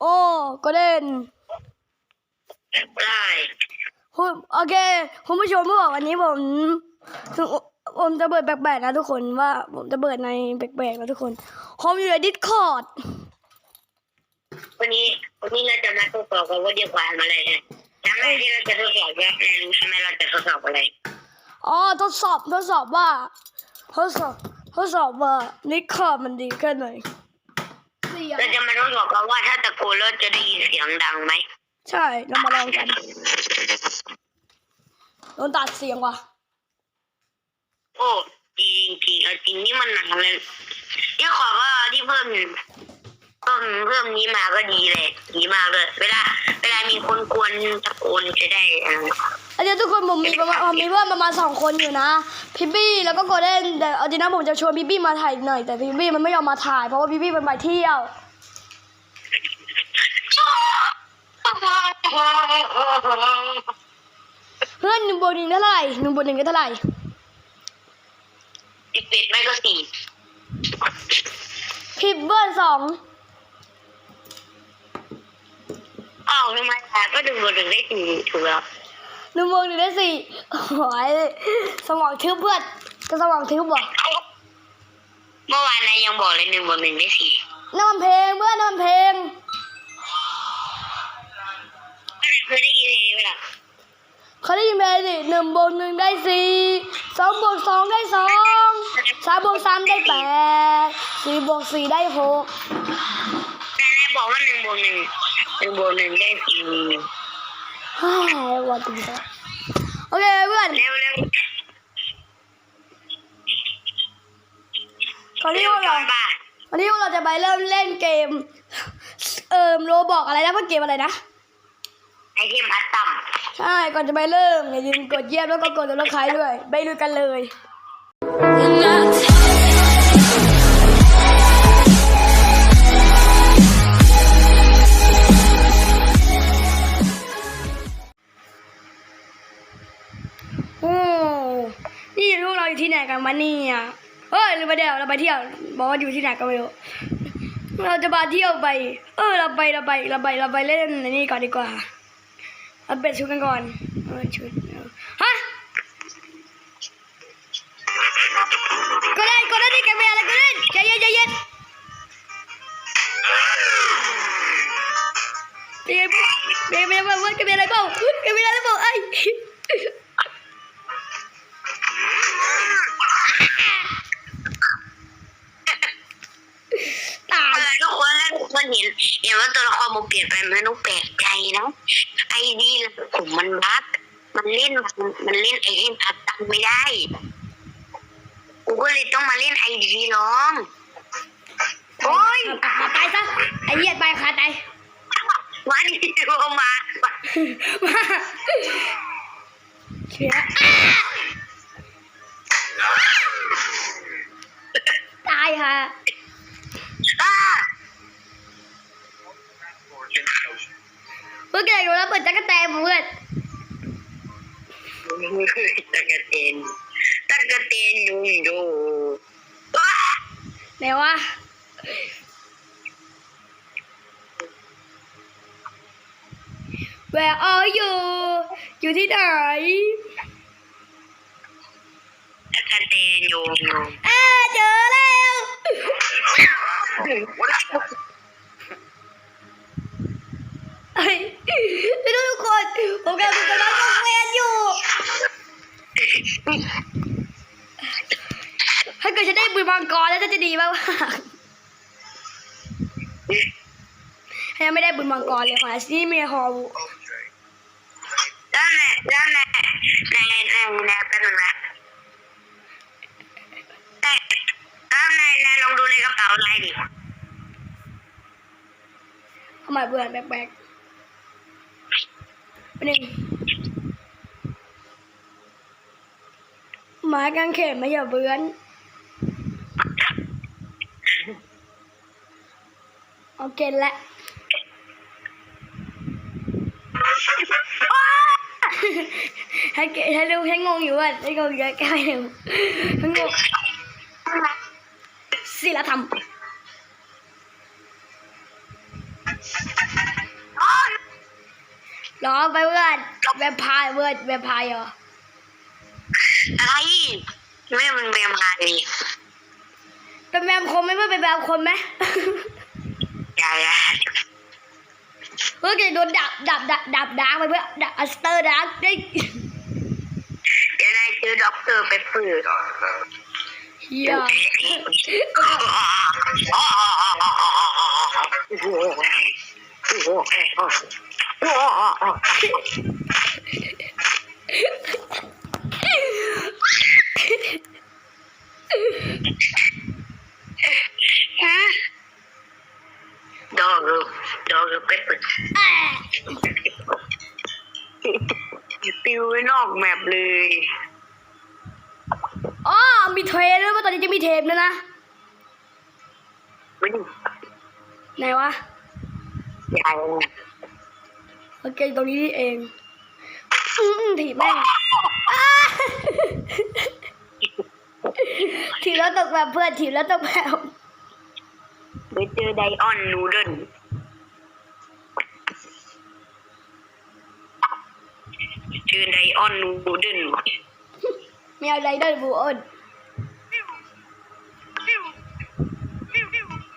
โอ้ก็เด่นได้คุณโอเคคุณผู้ชมเมื่อวันนี้ผมถึงผมจะเปิดแปลกๆนะทุกคนว่า ผมจะเปิดในแปลกๆนะทุกคนผมอยู่ในดิสคอร์ดวันนี้วันนี้เราจะมาทดสอบกันว่าเดียวกันอะไรเนี่ยจำได้ที่เราจะทดสอบว่าไม่รู้ใช่ไหมเราจะทดสอบอะไรอ๋อทดสอบทดสอบว่าทดสอบทดสอบว่าดิสคอร์ดมันดีแค่ไหนเสียง เราจะมาทดสอบกันว่าถ้าตะโกนแล้วจะได้ยินเสียงดังไหมใช่ เรามาลองกัน โดนตัดเสียงว่ะ โอ้จริงจริงเอาจริงนี่มันหนักเลยที่ขอก็ที่เพิ่ม เพิ่มเพิ่มนี้มาก็ดีเลยดีมากเลย เวลา เวลามีคนกวนตะโกนจะได้อ่า อันนี้ทุกคนผมมีประมาณผมมีเพื่อนประมาณสองคนอยู่นะพิบบี้แล้วก็โกลเด้นแต่เอาจริงนะผมจะชวนพิบบี้มาถ่ายหน่อยแต่พิบบี้มันไม่ยอมมาถ่ายเพราะว่าพิบบี้มันไปเที่ยว เพื่อนหนึ่งบวกหนึ่งได้เท่าไหร่หนึ่งบวกหนึ่งได้เท่าไหร่สิบเอ็ดไม่ก็สี่พิบเบิร์สอง อ้าวทำไมอะก็ดึงบนถึงได้สี่ถูกแล้วหนึ่งบวกหนึ่งได้สี่โอ้ยสมองทึบเพื่อนจะสมองทึบว่ะเมื่อวานนายยังบอกเลยหนึ่งบนหนึ่งได้สี่นั่นมันเพลงเพื่อนนั่นมันเพลงเคยได้ยินไหมล่ะเขาได้ยินเพลงดิหนึ่งบวกหนึ่งได้สี่สองบวกสองได้สองสามบวกสามได้แปดสี่บวกสี่ได้หกแต่นายบอกว่าหนึ่งบนหนึ่ง หนึ่งบนหนึ่งได้สี่เฮ้ยวันตีแล้วโอเคเพื่อนเร็วเร็วตอนนี้เร็วพวกจอเรานบ้านวันนี้พวกเราจะไปเริ่มเล่นเกม เอ่มโรบอกอะไรนะเพื่อเกมอะไรนะไอที่มัดต่ใช่ ก่อนจะไปเริ่มอย่าลืมกดเยี่ยมแล้วก็กดติดตามด้วย ไปลุยกันเลย อยู่ที่ไหนกันวะเนี่ยเฮ้ยเราไปเดี๋ยวเราไปเที่ยว บอกว่าอยู่ที่ไหนก็ไม่รู้เราจะมาเที่ยวไป เออ เราไปเราไปเราไปเราไปเล่นในนี่ก่อนดีกว่าเอาเปลี่ยนชุดกันก่อนเออชุดฮะก็ได้ก็ได้ดิแกเป็นอะไรก็ได้ใจเย็นใจเย็นใจเย็นแกเป็นอะไรบ้างแกเป็นอะไรบ้างแกเป็นอะไรบ้างไอ้ เห็นเห็นว่าตัวละครมันเปลี่ยนไปไม่ต้องแปลกใจนะไอดีผมมันบั๊กมันเล่นมันมันเล่นไอเอ็นพัดตังไม่ได้กูก็เลยต้องมาเล่นไอดีลองโอ้ยขาตายซะไอ้เหี้ยไปขาตายวันนี้โทรมามาเชื่อตายค่ะ อ้าเพื่อนกันดูแล้วเปิดจักรแตนเพื่อนตะกะเตนตะกะเตนยุงดูอ้าไหนวะแวร์อออยู่ อยู่ที่ไหนตะกะเตนยุงดูอ่าเจอแล้วเฮ้ยไม่รู้ทุกคน ผมกำลังดูกันว่างเวียนอยู่ ถ้าเกิดฉันได้บุยมังกรแล้วจะดีมากยังไม่ได้บุญมังกรเลยค่ะนี่มีฮอลด้านไหนด้านไหนในในในเป็นหนึ่งละแต่ด้านในในลองดูในกระเป๋าในดิทำไมเบื่อแบกๆไป หนึ่งไม้กางเขนมาอย่าเบือนโอเคล้วให้เกให้เร็วให้งงอยู่อะให้งงเยอะแค่เร็วให้งงศิลธรรม ต่อไปเพื่อนแวมไพร์เวิร์ดแวมไพร์เหรออะไรไม่มันเบียมาเลยเป็นแวมคมไหมเพื่อนเป็นแวมคมไหมอย่าอย่าเพื่อนจะโดนดับดับดับดับดาร์กไปเพื่อนดับอัสเตอร์ดาร์กได้เดี๋ยวนายซื้อด็อกเตอร์ไปเปิดเฮียดอกดอก ไปเปิดแอะติวไว้นอกแมปเลย อ๋อ มีเทรนด้วยว่าตอนนี้จะมีเทปแล้วยนะ ไม่ดูไหนวะ ใหญ่ โอเคตรงนี้นี่เองอืมถีบแม่งอ้าถีบแล้วตกแบบเพื่อนถีบแล้วตกแบบไปเจอไดออนนูเดิลเจอไดออนนูเดิลไม่เอาไรเดอร์บูออน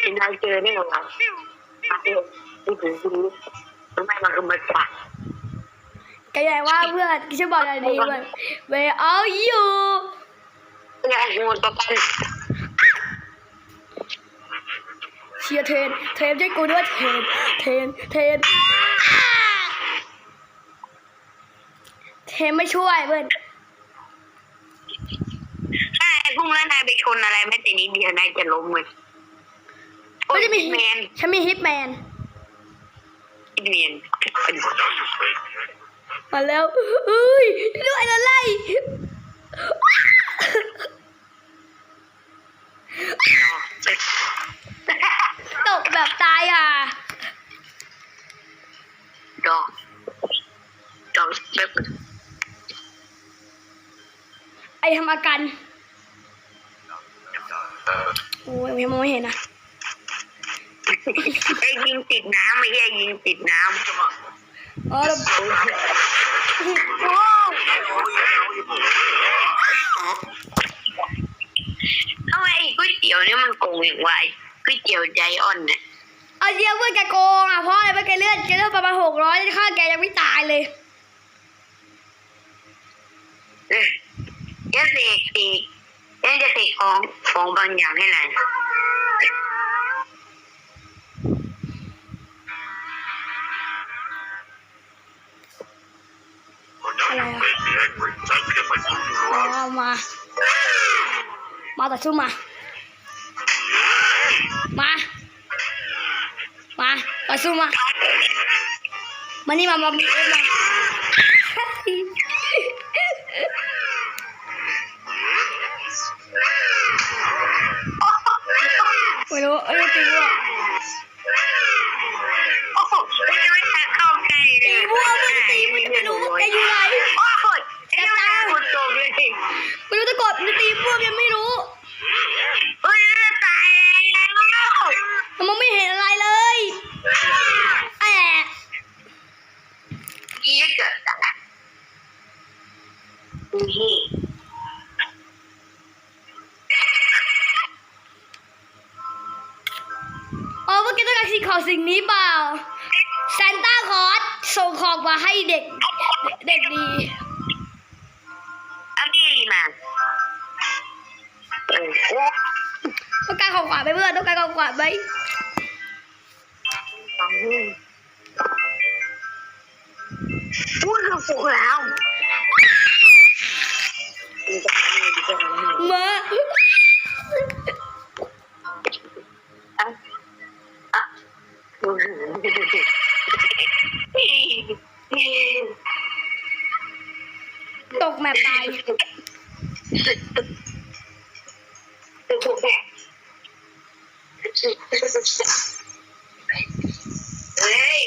ที่นายเจอเนี่ยเหรอนี่ถึงตรงนี้ ทำไมมันคือมันฝักแกใหญ่ว่าเพื่อนฉันบอกอะไรดีเพื่อน Where are you อยากงูตัวกันเชียร์เทรนเทรนใช่กูด้วยเทรนเทรนเทรนอ้าเทรนไม่ช่วยเพื่อนถ้าไอ้พุ่งแล้วนายไปชนอะไรไม่แต่นิดเดียวนายจะล้มเลยก็จะมีแมน ฉันมีฮิตแมน แมนมาแล้วเฮ้ยด้วยอะไรตกแบบตายอะ ดอก ดอกแบบไอทำอาการโอ้ยยังมองไม่เห็นอะ ไอ้ยิงติดน้ำไม่ใช่ยิงติดน้ำอ๋อแล้วโอ้ทำไมไอ้ก๋วยเตี๋ยวเนี่ยมันโกงอย่างไรก๋วยเตี๋ยวใจอ่อนเนี่ยเอาเดียวเพื่อนแกโกงอะเพราะอะไรเพื่อนแกเลือดแกเลือดประมาณหกร้อยค่าแกยังไม่ตายเลยเอ้ยเดี๋ยวเสกเสกเดี๋ยวจะเสกของของบางอย่างให้นาย อะไรอะเอา มามาต่อสู้มา มา มาต่อสู้มา มานี่มามามีเอ็มมาไม่รู้เอ้ยตีวัวโสส่งของมาให้เด็ก เด็กดีเอาดีมาเออโอ้ต้องการของขวัญไหมเพื่อนต้องการของขวัญไหมฟังนี่พูดกับพวกเรามาอะ อะตกแมปตายเฮ้ย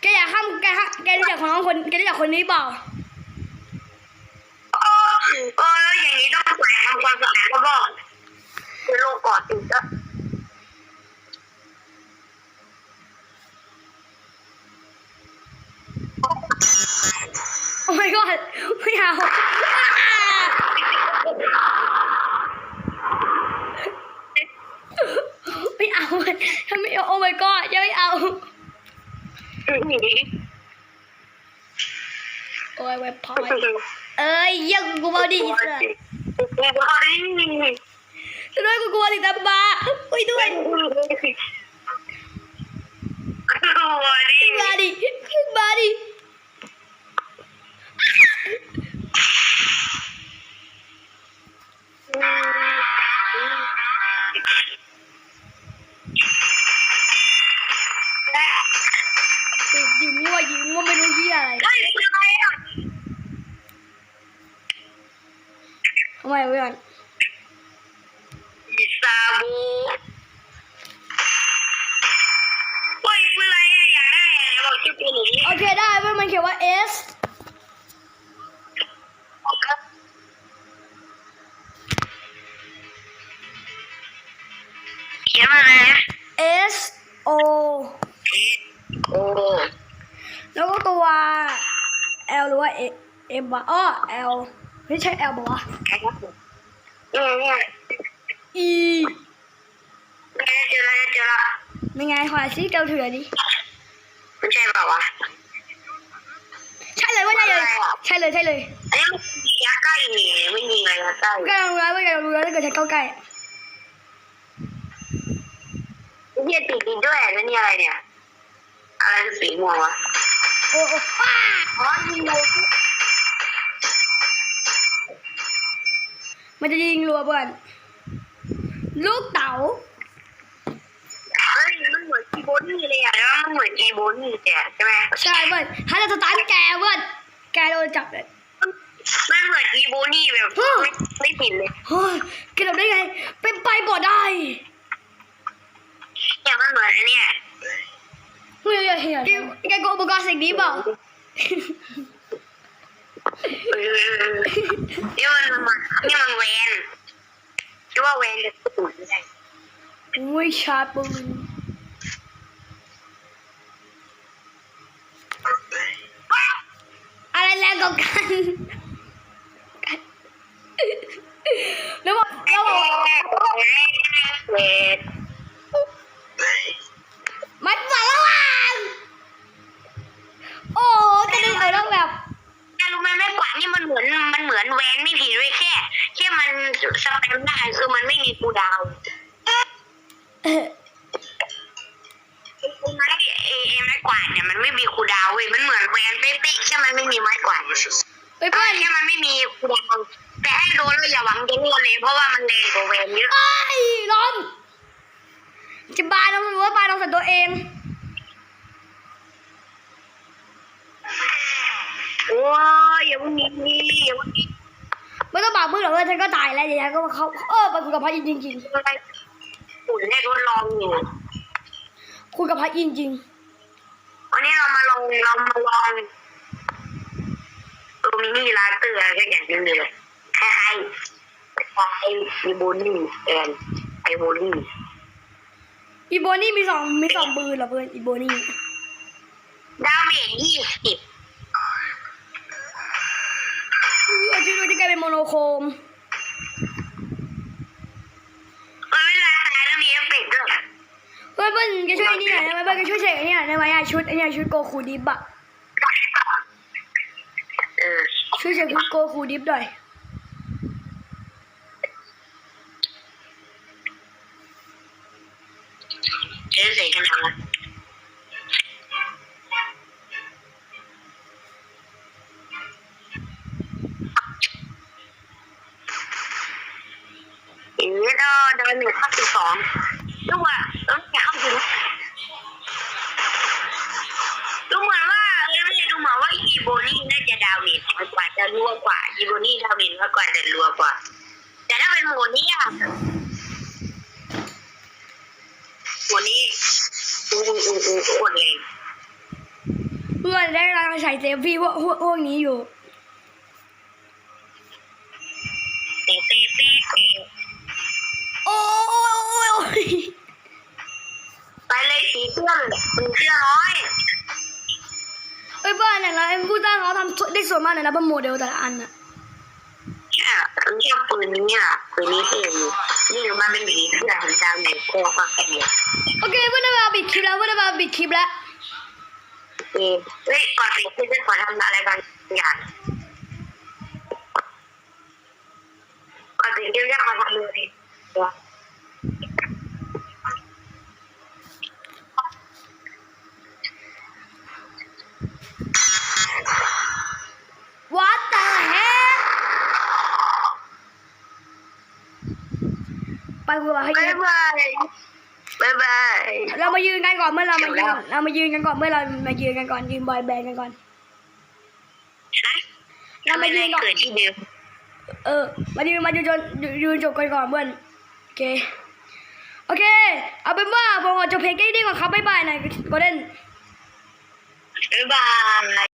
แกอยากห้ามแกแกรู้จักของน้องคนแกรู้จักคนนี้เปล่า โอ้โอ้อย่างนี้ต้องไปทำความสะอาดก็บอกคือโรคปอดติดก็ เอาไม่เอาทำไมเอาโอ้ my god ยังไม่เอาโอ้ยเว็บพอยเอ้ยยังกูเบาดีเสือด้วยกูกลัวดิตาบาอุ้ยด้วยมาดิ ชื่อเป็นอย่างนี้โอเคได้เพื่อนมันเขียนว่า S เขียนมาเลยนะ S O โอ้แล้วก็ตัว L หรือว่า M วะอ้อ L ไม่ใช่ L บอกว่าอืมเนี่ย E เจอแล้วเจอแล้ว เป็นไงขอซิเกาเถื่อดิ ไม่ใช่เปล่าวะใช่เลยว่าใช่เลย ใช่เลยใช่เลยอันนี้มันยักษ์ใกล้นี่ไม่ยิงอะไรยักษ์ใกล้ก็รู้แล้วว่าก็รู้แล้วถ้าเกิดใช้เก้าใกล้เฮียติดดินด้วยแล้วนี่อะไรเนี่ย อะไรสีม่วงวะโอ้โอ้อ้าอ๋อยิงเลยมันจะยิงรัวเพื่อนลูกเต๋าเฮ้ย มันเหมือนกีโบนี่เลยอะแล้วมันเหมือนกีโบนี่แต่ใช่ไหมใช่เพื่อนถ้าจะสตาร์ทแกเพื่อนแกโดนจับเลยมันเหมือนกีโบนี่แบบไม่ไม่ผิดเลยเฮ้ยแกทำได้ไง เป็นไปบ่ได้เนี่ยมันเหมือนอันเนี้ยเฮ้ยเฮ้ยเฮ้ยแกโกอุปกรณ์สิ่งนี้เปล่าเออนี่มันมันนี่มันเวนคิดว่าเวนจะตุ่นไม่ได้อุ้ยชาร์ป ปืนอ แวนเป๊ะๆแค่มันไม่มีไม้กวาดเฮ้ยเอเพื่ออนแค่มันไม่มีคูลดาวน์แต่ให้โดนแล้วอย่าหวังจะรอดเลยเพราะว่ามันแรงกว่าแวนเยอะไอ้ยล้อมจะบานเราหรือว่าบานเราใส่ตัวเองโอ้ยอย่าพูดนี้นี่อย่าพูดนี้ไม่ต้องบอกมึงหรอกว่าฉันก็ตายแล้วเดี๋ยวฉันก็เขาเออไปคุยกับพระอินทร์จริงอะไรฝุ่นให้ทดลองอยู่ๆคุยกับพระอินทร์จริงวันนี้เรามาลองเรามาลองตัว มินิลาเตอร์อะไรก็อย่างนี้เลยคล้ายๆคล้ายๆอีโบนี่แอนไอโบนี่อีโบนี่มีสองมีสองปืนเหรอเพื่อนอีโบนี่ดาเมจยี่สิบเออช่วยด้วยที่กลายเป็นโมโนโครมมันเวลาตายแล้วมีเอฟเฟกต์ด้วยเพื่อนเพื่อนแกช่วยไอ้นี่หน่อยได้ไหมเพื่อนแกช่วยเสกไอ้นี่หน่อยได้ไหมอะชุดไอ้เนี่ยชุดโกคูดิฟอะ เออ ช่วยเชุดโกคูดิฟหน่อยเจ๊เสกกันทำละอย่งนี้ก็ดาเมจห้าสิบสองดูว่าต้องแข่งถึงดูเหมือนว่าเอ้ยไม่ดูเหมือนว่าอีโบนี่ มจน้อยกว่าจะรั่วกว่าอีโบนี่ดามจน้อยกว่าจะรั่วกว่า แต่ถ้าเป็นโมนี้อะโมนี้อู้อู้อู้อู้โคตรแรงเพื่อนได้กำลังใส่เซฟพี่พวกพวกพวกนี้อยู่ตะเตะเตะเตะโอ้ยโอ้โอ้ไปเลยสีเสื้อมันเสื้อน้อย เฮ้ยเพื่อนอย่างไรผู้สร้างเขาทำได้ส่วนมากเลยนะเพราะโมเดลแต่ละอันอะเนี่ยเรียกปืนเนี่ยปืนนี้ที่อยู่นี่รู้ว่าไม่มีเครื่องดาวไหนโก้ก็แค่เนี่ยโอเคเพื่อนมาปิดคลิปแล้วเพื่อนมาปิดคลิปแล้วเอ้เฮ้ยก่อนไปขึ้นจะขอทำอะไรบางอย่างก่อนไปขึ้นจะขอทำเลยวั ไปกูบอกให้บ๊ายืยนบายบ๊ายบาย เรามายืนกันก่อนเมื่อเรามาเดี๋ยืยวนแล้วเรามายืนกันก่อนเมื่อเรามายืนกันก่อนยืนบอยแบนด์กันก่อนเราไม่ได้เกิดที่เดิมเออ มายืนมายืนจนยืนจบกันก่อนเพื่อนโอเค โอเค เอาเป็นว่าผมขอจบเพลงแค่นี้ก่อนครับบ๊ายบายหน่อยก็เล่นบ๊ายบาย